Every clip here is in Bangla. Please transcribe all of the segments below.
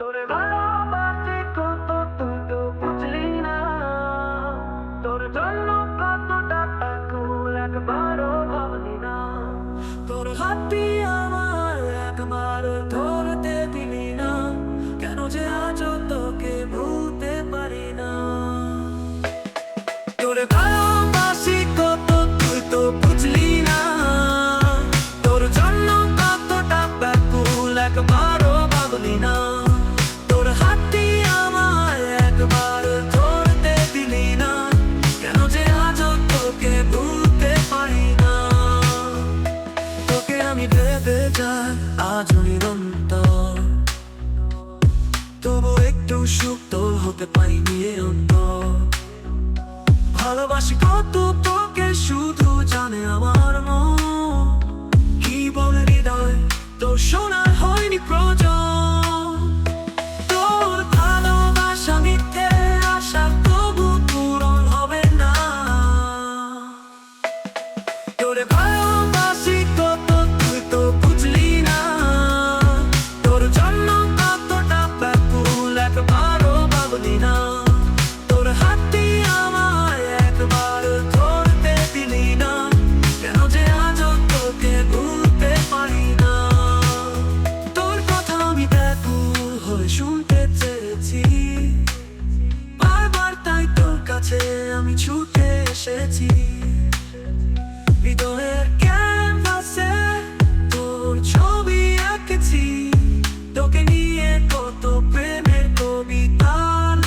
তোরে তুই তো বুঝলি না। তোর জন্য কতটা আকুল ভাবলি না। তোর হাতটি আমার একবার ধরতে দিলি না। কেন যে আজ তোকে ভুলতে পারি না। তোরে ভালোবাসি আমি ভেবে যাই আজ নিরন্তর তবু একটু সুখ তোর হতে পারিনি অন্তর ভালোবাসি কত তোকে শুধু জানে আমার মন কি বলে হৃদয় তোর শোনার হয়নি প্রয়োজন তোর ভালোবাসা মিথ্যে আশা তবু পূরণ হবে না তোরে ভালোবাসি ছুটে এসেছি। হৃদয়ের ক্যানভাসে তোর ছবি আঁকেছি। তোকে নিয়ে কত প্রেমের কবিতা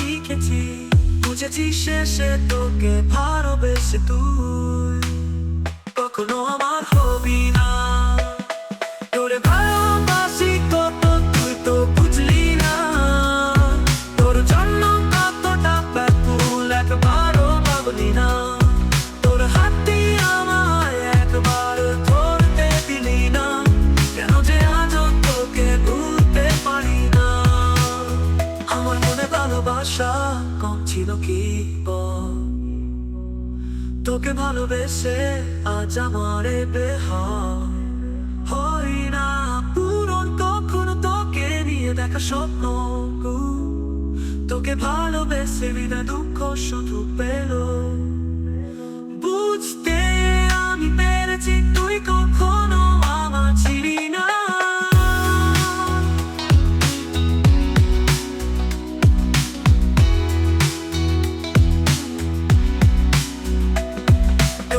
লিখেছি। বুঝেছি শেষে তোকে ভালোবেসে তুই। কখনো আমার হবি না। আমার মনে ভালোবাসা কম ছিল কি তোকে ভালোবেসে আজ আমার হয় না পূরণ কখনো তোকে নিয়ে দেখা স্বপ্ন তোকে ভালোবেসে বিনা দুঃখ শুধু পেল।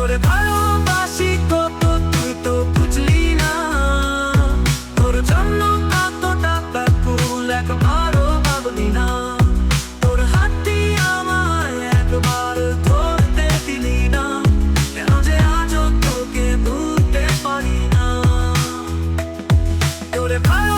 তোরে ভালোবাসি কত তুই তো বুঝলি না। তোর জন্য কতটা ব্যাকুল একবারও ভাবলি না। তোর হাতটি আমার একবার ধরতে দিলি না। কেন যে আজও তোকে ভুলতে পারি না। তোরে ভালোবাসি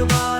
আমার